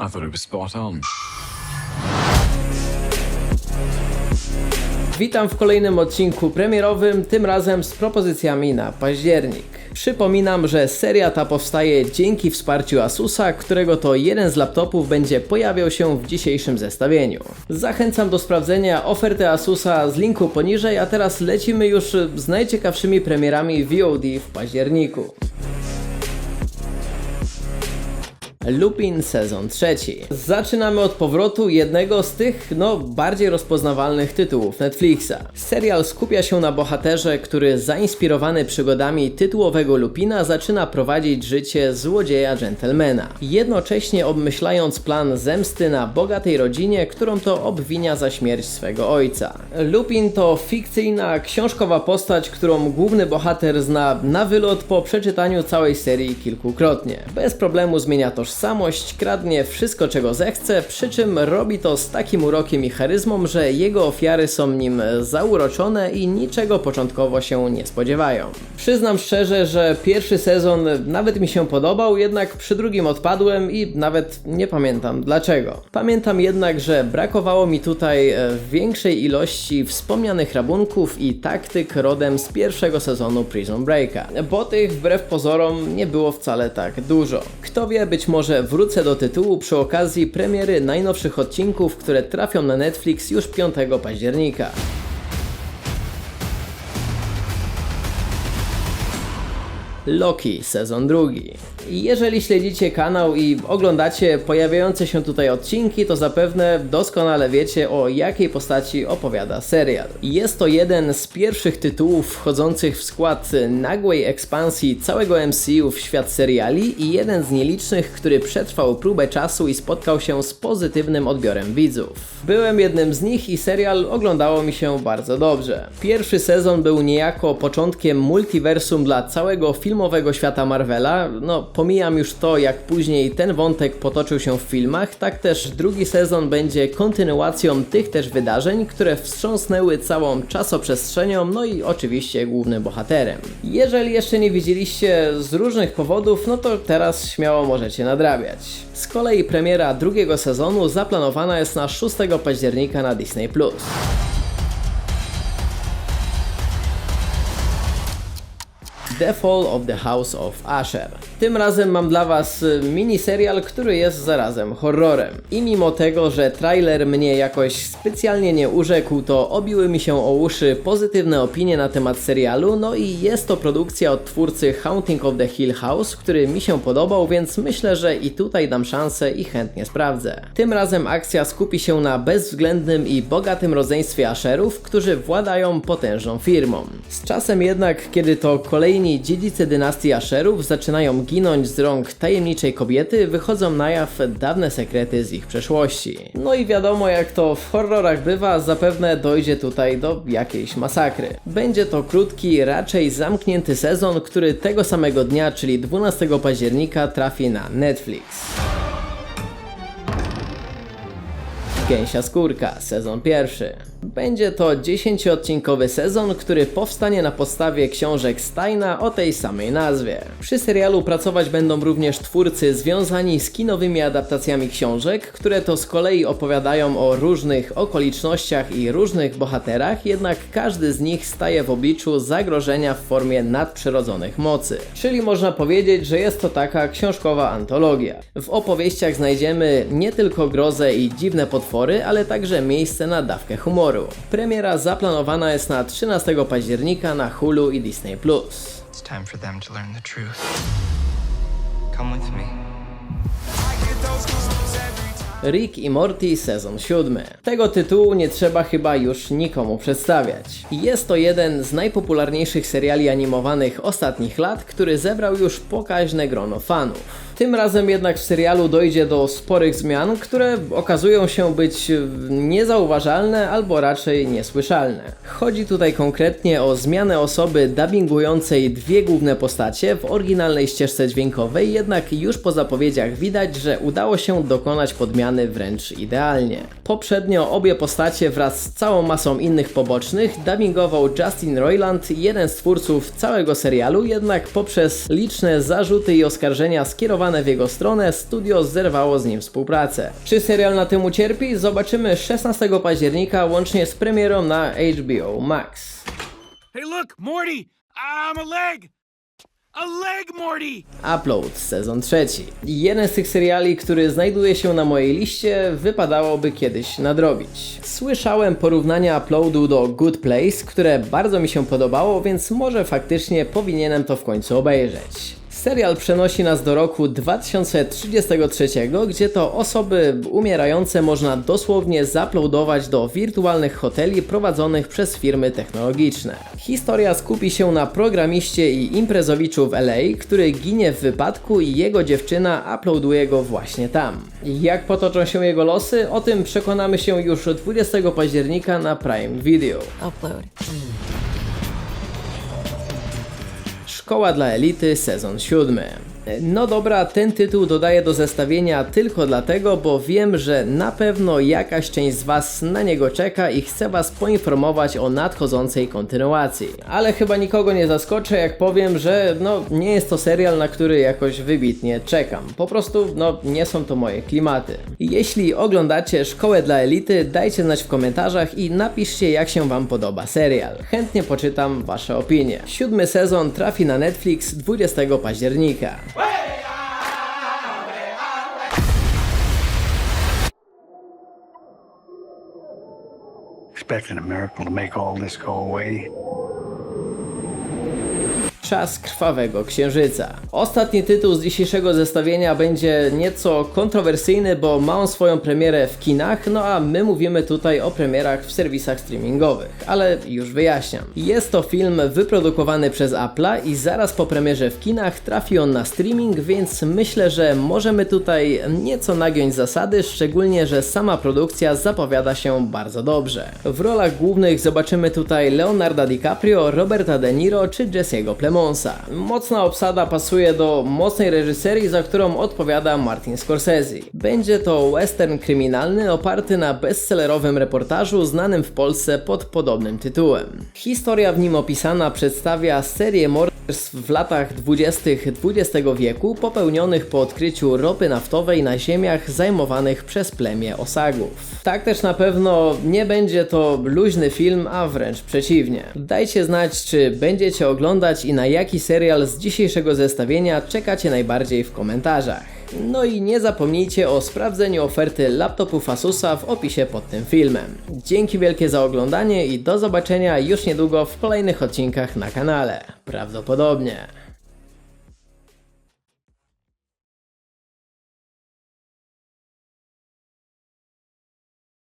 I thought it was spot on. Witam w kolejnym odcinku premierowym, tym razem z propozycjami na październik. Przypominam, że seria ta powstaje dzięki wsparciu Asusa, którego to jeden z laptopów będzie pojawiał się w dzisiejszym zestawieniu. Zachęcam do sprawdzenia oferty Asusa z linku poniżej, a teraz lecimy już z najciekawszymi premierami VOD w październiku. Lupin sezon trzeci. Zaczynamy od powrotu jednego z tych, no, bardziej rozpoznawalnych tytułów Netflixa. Serial skupia się na bohaterze, który zainspirowany przygodami tytułowego Lupina zaczyna prowadzić życie złodzieja dżentelmena. Jednocześnie obmyślając plan zemsty na bogatej rodzinie, którą to obwinia za śmierć swego ojca. Lupin to fikcyjna, książkowa postać, którą główny bohater zna na wylot po przeczytaniu całej serii kilkukrotnie. Bez problemu zmienia tożsamość, kradnie wszystko czego zechce, przy czym robi to z takim urokiem i charyzmą, że jego ofiary są nim zauroczone i niczego początkowo się nie spodziewają. Przyznam szczerze, że pierwszy sezon nawet mi się podobał, jednak przy drugim odpadłem i nawet nie pamiętam dlaczego. Pamiętam jednak, że brakowało mi tutaj e, większej ilości wspomnianych rabunków i taktyk rodem z pierwszego sezonu Prison Breaka, bo tych wbrew pozorom nie było wcale tak dużo. Kto wie, być może wrócę do tytułu przy okazji premiery najnowszych odcinków, które trafią na Netflix już 5 października. Loki sezon drugi. Jeżeli śledzicie kanał i oglądacie pojawiające się tutaj odcinki, to zapewne doskonale wiecie o jakiej postaci opowiada serial. Jest to jeden z pierwszych tytułów wchodzących w skład nagłej ekspansji całego MCU w świat seriali i jeden z nielicznych, który przetrwał próbę czasu i spotkał się z pozytywnym odbiorem widzów. Byłem jednym z nich i serial oglądało mi się bardzo dobrze. Pierwszy sezon był niejako początkiem multiversum dla całego filmowego świata Marvela. No, pomijam już to, jak później ten wątek potoczył się w filmach, tak też drugi sezon będzie kontynuacją tych też wydarzeń, które wstrząsnęły całą czasoprzestrzenią, no i oczywiście głównym bohaterem. Jeżeli jeszcze nie widzieliście z różnych powodów, no to teraz śmiało możecie nadrabiać. Z kolei premiera drugiego sezonu zaplanowana jest na 6 października na Disney+. The Fall of the House of Usher. Tym razem mam dla Was y, mini serial, który jest zarazem horrorem. I mimo tego, że trailer mnie jakoś specjalnie nie urzekł, to obiły mi się o uszy pozytywne opinie na temat serialu, no i jest to produkcja od twórcy Haunting of the Hill House, który mi się podobał, więc myślę, że i tutaj dam szansę i chętnie sprawdzę. Tym razem akcja skupi się na bezwzględnym i bogatym rodzeństwie Asherów, którzy władają potężną firmą. Z czasem jednak, kiedy to kolejni dziedzice dynastii Asherów zaczynają ginąć z rąk tajemniczej kobiety, wychodzą na jaw dawne sekrety z ich przeszłości. No i wiadomo, jak to w horrorach bywa, zapewne dojdzie tutaj do jakiejś masakry. Będzie to krótki, raczej zamknięty sezon, który tego samego dnia, czyli 12 października, trafi na Netflix. Gęsia Skórka, sezon pierwszy. Będzie to 10-odcinkowy sezon, który powstanie na podstawie książek Steina o tej samej nazwie. Przy serialu pracować będą również twórcy związani z kinowymi adaptacjami książek, które to z kolei opowiadają o różnych okolicznościach i różnych bohaterach, jednak każdy z nich staje w obliczu zagrożenia w formie nadprzyrodzonych mocy. Czyli można powiedzieć, że jest to taka książkowa antologia. W opowieściach znajdziemy nie tylko grozę i dziwne potwory, ale także miejsce na dawkę humoru. Premiera zaplanowana jest na 13 października na Hulu i Disney+. It's time for them to learn the truth. Come with me. Rick i Morty sezon 7. Tego tytułu nie trzeba chyba już nikomu przedstawiać. Jest to jeden z najpopularniejszych seriali animowanych ostatnich lat, który zebrał już pokaźne grono fanów. Tym razem jednak w serialu dojdzie do sporych zmian, które okazują się być niezauważalne albo raczej niesłyszalne. Chodzi tutaj konkretnie o zmianę osoby dubbingującej dwie główne postacie w oryginalnej ścieżce dźwiękowej, jednak już po zapowiedziach widać, że udało się dokonać podmiany wręcz idealnie. Poprzednio obie postacie wraz z całą masą innych pobocznych dubbingował Justin Roiland, jeden z twórców całego serialu, jednak poprzez liczne zarzuty i oskarżenia skierowane w jego stronę, studio zerwało z nim współpracę. Czy serial na tym ucierpi? Zobaczymy 16 października łącznie z premierą na HBO Max. Hey, look, Morty! I'm a leg! Upload sezon trzeci. Jeden z tych seriali, który znajduje się na mojej liście, wypadałoby kiedyś nadrobić. Słyszałem porównania Uploadu do Good Place, które bardzo mi się podobało, więc może faktycznie powinienem to w końcu obejrzeć. Serial przenosi nas do roku 2033, gdzie to osoby umierające można dosłownie zaploadować do wirtualnych hoteli prowadzonych przez firmy technologiczne. Historia skupi się na programiście i imprezowiczu w LA, który ginie w wypadku i jego dziewczyna uploaduje go właśnie tam. Jak potoczą się jego losy? O tym przekonamy się już 20 października na Prime Video. Upload. Szkoła dla elity, sezon 7. No dobra, ten tytuł dodaję do zestawienia tylko dlatego, bo wiem, że na pewno jakaś część z Was na niego czeka i chcę Was poinformować o nadchodzącej kontynuacji. Ale chyba nikogo nie zaskoczę, jak powiem, że no nie jest to serial, na który jakoś wybitnie czekam. Po prostu, no nie są to moje klimaty. Jeśli oglądacie Szkołę dla elity, dajcie znać w komentarzach i napiszcie jak się Wam podoba serial. Chętnie poczytam Wasze opinie. Siódmy sezon trafi na Netflix 20 października. Expecting a miracle to make all this go away. Czas krwawego księżyca. Ostatni tytuł z dzisiejszego zestawienia będzie nieco kontrowersyjny, bo ma on swoją premierę w kinach, no a my mówimy tutaj o premierach w serwisach streamingowych, ale już wyjaśniam. Jest to film wyprodukowany przez Apple'a i zaraz po premierze w kinach trafi on na streaming, więc myślę, że możemy tutaj nieco nagiąć zasady, szczególnie, że sama produkcja zapowiada się bardzo dobrze. W rolach głównych zobaczymy tutaj Leonarda DiCaprio, Roberta De Niro czy Jesse'ego Plemonsa. Mocna obsada pasuje do mocnej reżyserii, za którą odpowiada Martin Scorsese. Będzie to western kryminalny oparty na bestsellerowym reportażu znanym w Polsce pod podobnym tytułem. Historia w nim opisana przedstawia serię morderstw w latach 20. XX wieku popełnionych po odkryciu ropy naftowej na ziemiach zajmowanych przez plemię Osagów. Tak też na pewno nie będzie to luźny film, a wręcz przeciwnie. Dajcie znać, czy będziecie oglądać i na jaki serial z dzisiejszego zestawienia czekacie najbardziej w komentarzach. No i nie zapomnijcie o sprawdzeniu oferty laptopów Asusa w opisie pod tym filmem. Dzięki wielkie za oglądanie i do zobaczenia już niedługo w kolejnych odcinkach na kanale. Prawdopodobnie.